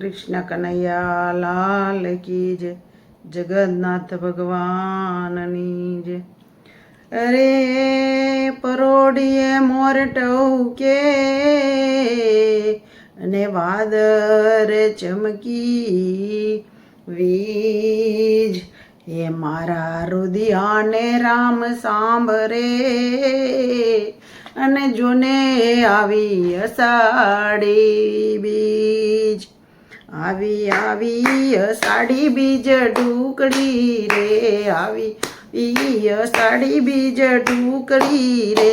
કૃષ્ણ કનૈયા, લાલ કી જય, જગન્નાથ ભગવાનની જય. અરે પરોડીએ મોર કે અને વાદર ચમકી વીજ. એ મારા રુધિયાને રામ સાંભરે અને જોને આવી અસાડી બીજ. આવી આવી સાડી બીજ ઢૂકડી રે, આવી ઈ સાડી બીજ ઢૂકડી રે.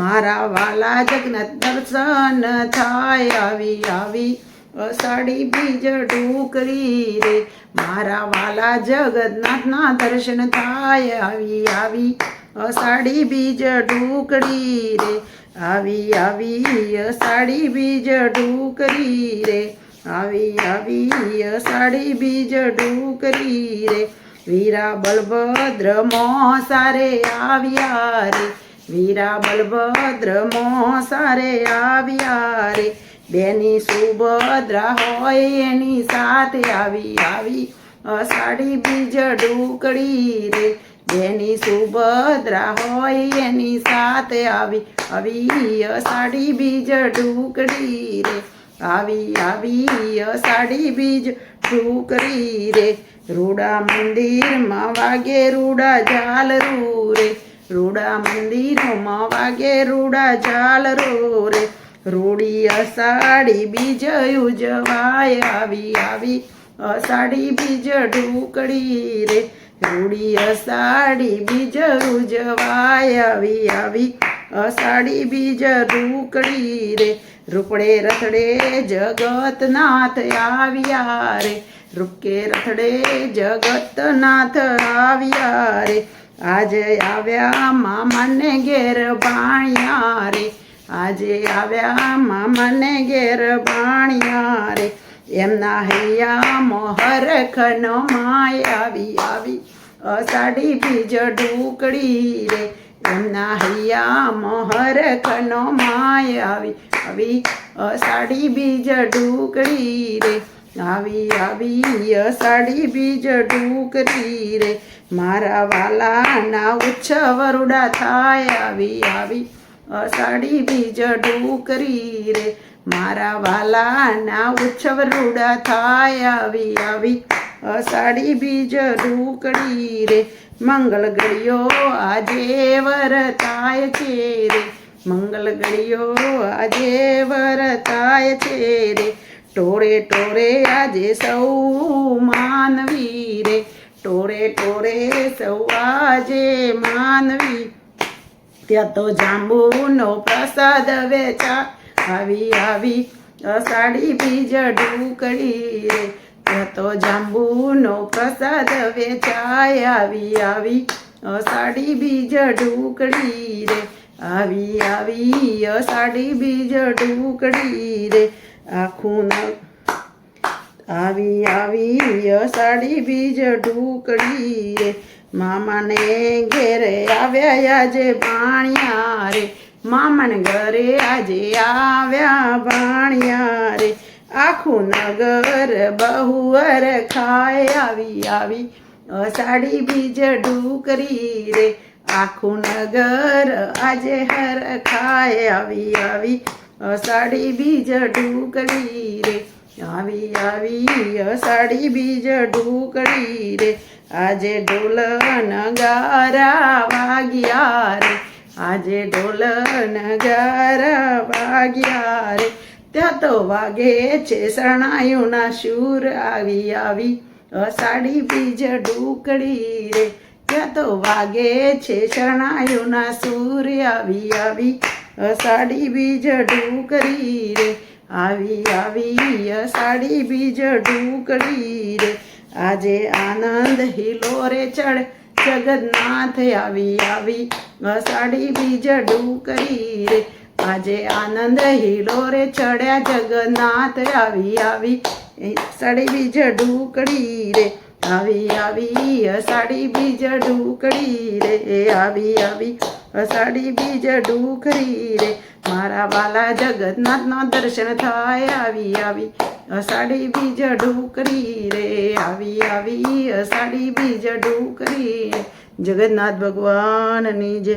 મારા વાલા જગન્નાથ દર્શન થાય, આવી આવી સાડી બીજ ઢુકડી રે. મારા વાલા જગન્નાથના દર્શન થાય, આવી આવી સાડી બીજ ઢૂકડી રે. આવી આવી સાડી બીજ ઢુકડી રે. આવી આવી, અષાઢી બીજ ડુકરી રે. વીરા બલભદ્ર મોસારે આવ્યા રે. વીરા બલભદ્ર મોસારે આવ્યા રે. બેની સુભદ્રા હોય એની સાથે આવી આવી, અષાઢી બીજ ડુકડી રે. જેની સુભદ્રા હોય એની સાથે આવી આવી, અષાઢી બીજ ડુકડી રે. આવી આવી અષાઢી બીજ ઢુકડી રે. રૂડા મંદિરમાં વાગે રૂડા ઝાલરૂ રે રૂડા મંદિરમાં વાગે રૂડા ઝાલરો રે રૂડી અષાઢી બીજ ઉજવાય. આવી આવી અષાઢી બીજ ઢુકડી રે. રૂડી અષાઢી બીજ ઉજવાય. આવી આવી અષાઢી બીજ રૂકડી રે. રૂપડે રથડે જગતનાથ આવ્યા રે. રૂપકે રથડે જગતનાથ આવ્યા રે. આજે આવ્યા મામાને ઘેર ભાણ્યા રે. આજે આવ્યા મામાને ઘેર ભાણ્યા રે. એમના હૈયા મોહર ખનો માય આવી આવી. અષાઢી બીજ ઢુકડી રે. એમના હૈયા મોહર ખનો માય આવી આવી અષાઢી બીજ ઢુકડી રે, આવી આવી અષાઢી બીજ ઢુકડી રે, મારા વાલાના ઉત્સવ વરુડા થાય, આવી આવી અષાઢી બીજ ઢુકરી રે, મારા વાલાના ઉત્સવ રૂડા થાય, આવી આવી અષાઢી બીજ ઢુકડી રે, મંગલ ગળિયો આજે વરતાય છે રે. મંગલ ગળિયો આજે વરતાય છે રે. ટોરે ટોરે આજે સૌ માનવી રે. ટોરે ટોરે સૌ આજે માનવી. ત્યાં તો જાંબુનો પ્રસાદ વેચા. આવી આવી અષાઢી બીજ ઢુકડી રે. ત્યાં તો જાંબુનો પ્રસાદ વેચાય આવી આવી અષાઢી બીજ ઢુકડી રે. આવી આવી અષાઢી બીજ ઢુકડી રે. આખું આવી આવી અષાઢી બીજ ઢુકડી રે. મામાને ઘેરે આવ્યા આજે ભાણિયા રે. મામાને ઘરે આજે આવ્યા ભાણિયા રે. આખું નગર બહુઅર ખાય આવી આવી. અષાઢી બીજ ઢુકરી રે. આખું નગર આજે હર ખાય આવી આવી. અષાઢી બીજ ઢુકડી રે. આવી આવી અષાઢી બીજ ઢુકડી રે. આજે ઢોલ નગારા વાગ્યા રે. આજે ઢોલ નગારા વાગ્યા રે. ત્યાં તો વાગે છે શરણાયુના શૂર આવી આવી. અષાઢી બીજ ઢુકડી રે. ત્યાં તો વાગે છે શરણાયુના સૂર આવી આવી. અષાઢી બીજ ઢુકડી રે. આવી આવી અષાઢી બીજ ઢુકડી રે. આજે આનંદ હિલોરે ચડ. જગન્નાથ આવી આવી. અષાઢી બીજ ઢુકડી રે. આજે આનંદ હિલોરે ચડ્યા જગન્નાથ, આવી આવી. સાડી બીજ ઢુકડી રે, આવી આવી. અસાડી બીજ ઢુકડી રે આવી આવી. અસાડી બીજ ઢુકડી રે, મારા વાલા જગન્નાથના દર્શન થાય, આવી આવી. અસાડી બીજ ઢુકરી રે, આવી આવી. અસાડી બીજ ઢુકરી જગન્નાથ ભગવાનની જે